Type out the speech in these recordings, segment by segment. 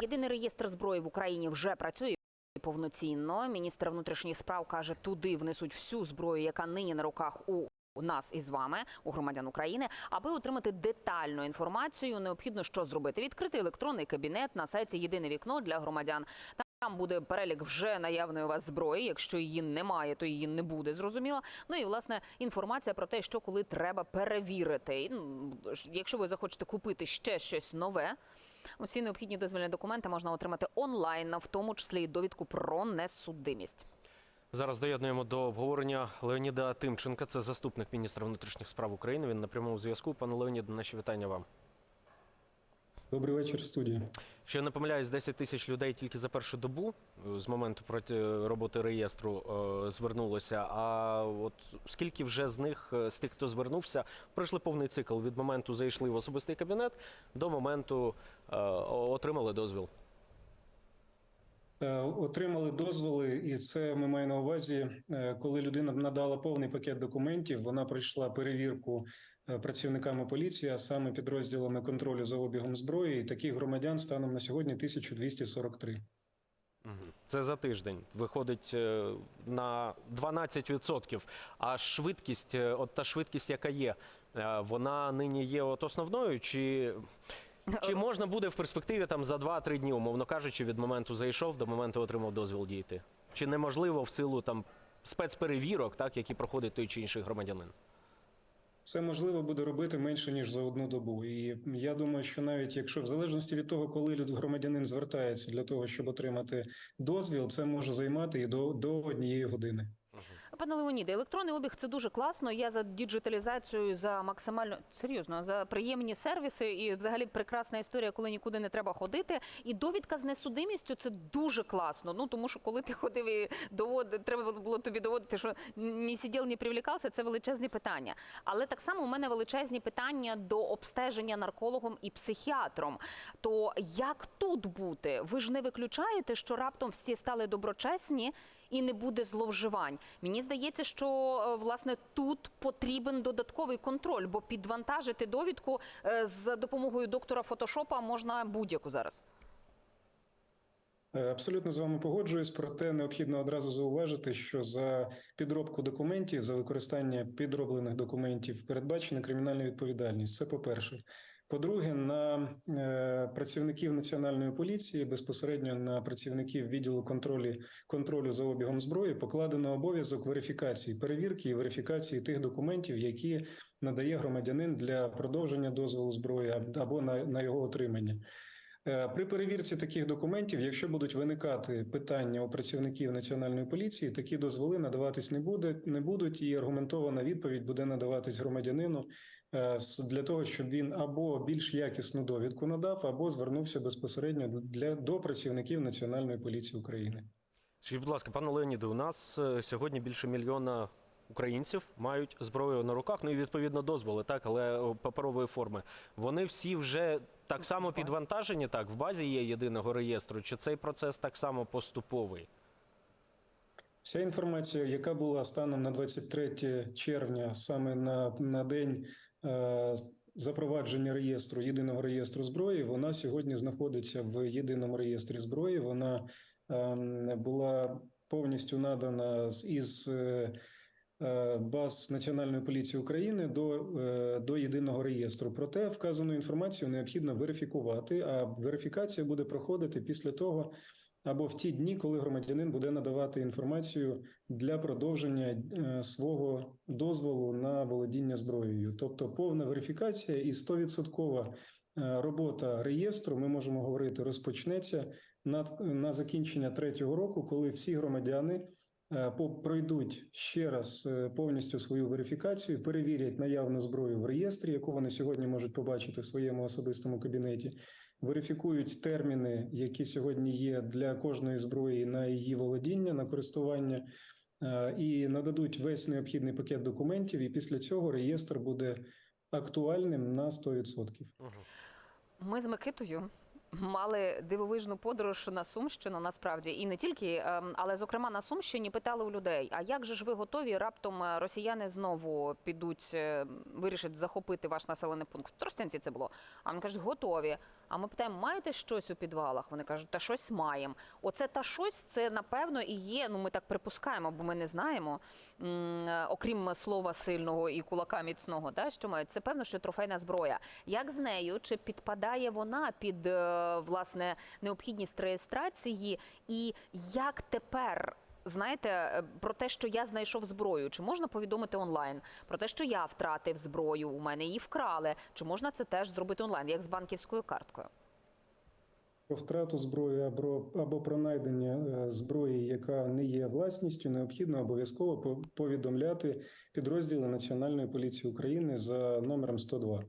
Єдиний реєстр зброї в Україні вже працює повноцінно. Міністр внутрішніх справ каже, туди внесуть всю зброю, яка нині на руках у нас із вами, у громадян України, аби отримати детальну інформацію, необхідно що зробити: відкрити електронний кабінет на сайті Єдине вікно для громадян. Там буде перелік вже наявної у вас зброї. Якщо її немає, то її не буде зрозуміло. Ну і власне інформація про те, що коли треба перевірити. Якщо ви захочете купити ще щось нове, усі необхідні дозвільні документи можна отримати онлайн, в тому числі і довідку про несудимість. Зараз доєднуємо до обговорення Леоніда Тимченка. Це заступник міністра внутрішніх справ України. Він на прямому зв'язку. Пане Леонід, наші вітання вам. Добрий вечір, студія. Якщо я не помиляюсь, 10 тисяч людей тільки за першу добу е, з моменту проти роботи реєстру е, звернулося. А от скільки вже з них, е, з тих, хто звернувся, пройшли повний цикл від моменту зайшли в особистий кабінет до моменту е, отримали дозвіл. Е, Отримали дозволи, і це ми маємо на увазі, е, коли людина надала повний пакет документів. Вона пройшла перевірку е, працівниками поліції, а саме підрозділами контролю за обігом зброї. І таких громадян станом на сьогодні 1243. Мгм. Це за тиждень виходить е, на 12%. А швидкість, е, от та швидкість, яка є, е, вона нині є от основною, чи, чи можна буде в перспективі там за 2-3 дні, умовно кажучи, від моменту зайшов до моменту отримав дозвіл дійти? Чи неможливо в силу там спецперевірок, так які проходить той чи інший громадянин? Це можливо буде робити менше ніж за одну добу. І я думаю, що навіть якщо в залежності від того, коли люд- громадянин звертається для того, щоб отримати дозвіл, це може займати і до, до однієї години. Пане Леоніде, електронний обіг це дуже класно. Я за діджиталізацію, за максимально серйозно за приємні сервіси і взагалі прекрасна історія, коли нікуди не треба ходити. І довідка з несудимістю це дуже класно. Ну тому що коли ти ходив і доводив, треба було тобі доводити, що ні сидів, ні привлікався, це величезні питання. Але так само у мене величезні питання до обстеження наркологом і психіатром. То як тут бути? Ви ж не виключаєте, що раптом всі стали доброчесні і не буде зловживань. Мені здається, що е, власне тут потрібен додатковий контроль, бо підвантажити довідку е, з допомогою доктора фотошопа можна будь-яку зараз. Е, Абсолютно з вами погоджуюсь, проте необхідно одразу зауважити, що за підробку документів, за використання підроблених документів передбачена кримінальна відповідальність. Це по-перше. По-друге, на е, працівників національної поліції, безпосередньо на працівників відділу контролю, контролю за обігом зброї, покладено обов'язок верифікації, перевірки і верифікації тих документів, які надає громадянин для продовження дозволу зброї або на, на його отримання. Е, При перевірці таких документів, якщо будуть виникати питання у працівників національної поліції, такі дозволи надаватись не буде, не будуть, і аргументована відповідь буде надаватись громадянину для того, щоб він або більш якісну довідку надав, або звернувся безпосередньо для до працівників національної поліції України. Скажіть, будь ласка, пане Леоніде, у нас е, сьогодні більше мільйона українців мають зброю на руках, ну і відповідно дозволи, так, але паперової форми. Вони всі вже так само підвантажені, так, в базі є єдиного реєстру, чи цей процес так само поступовий? Вся інформація, яка була станом на 23 червня, саме на, на день е, запровадження реєстру єдиного реєстру зброї, вона сьогодні знаходиться в єдиному реєстрі зброї. Вона е, була повністю надана із е, е, баз Національної поліції України до, е, до єдиного реєстру. Проте вказану інформацію необхідно верифікувати. А верифікація буде проходити після того або в ті дні, коли громадянин буде надавати інформацію для продовження е, свого дозволу на володіння зброєю, тобто повна верифікація і 100% е, робота реєстру, ми можемо говорити, розпочнеться на, на закінчення третього року, коли всі громадяни е, пройдуть ще раз повністю свою верифікацію, перевірять наявну зброю в реєстрі, яку вони сьогодні можуть побачити в своєму особистому кабінеті верифікують терміни, які сьогодні є для кожної зброї на її володіння, на користування, е, і нададуть весь необхідний пакет документів. І після цього реєстр буде актуальним на 100%. Ми з Микитою Мали дивовижну подорож на Сумщину, насправді, і не тільки, ем, але зокрема на Сумщині питали у людей: а як же ж ви готові? Раптом е, росіяни знову підуть, е, вирішать захопити ваш населений пункт. В Тростянці це було. А вони кажуть, готові. А ми питаємо, маєте щось у підвалах? Вони кажуть, та щось маємо. Оце та щось, це напевно і є. Ну ми так припускаємо, бо ми не знаємо. е, Окрім слова сильного і кулака міцного, та що мають це певно, що трофейна зброя. Як з нею чи підпадає вона під власне необхідність реєстрації, і як тепер? Знаєте, е, про те, що я знайшов зброю, чи можна повідомити онлайн? Про те, що я втратив зброю, у мене її вкрали. Чи можна це теж зробити онлайн, як з банківською карткою? Про втрату зброї або, або про найдення е, зброї, яка не є власністю, необхідно обов'язково повідомляти підрозділи Національної поліції України за номером 102.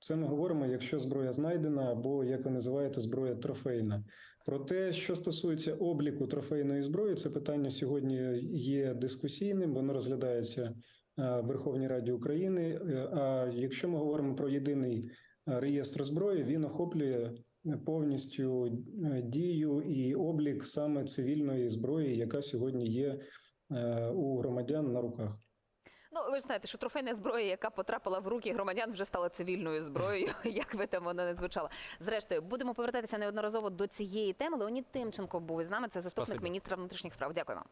Це ми говоримо, якщо зброя знайдена, або як ви називаєте, зброя трофейна. Про те, що стосується обліку трофейної зброї, це питання сьогодні є дискусійним, воно розглядається е, в Верховній Раді України. Е, А якщо ми говоримо про єдиний е, реєстр зброї, він охоплює повністю дію і облік саме цивільної зброї, яка сьогодні є у громадян на руках. Ну, ви ж знаєте, що трофейна зброя, яка потрапила в руки громадян, вже стала цивільною зброєю, як би там вона не звучала. Зрештою, будемо повертатися неодноразово до цієї теми. Леонід Тимченко був із нами. Це заступник Спасибо. міністра внутрішніх справ. Дякуємо.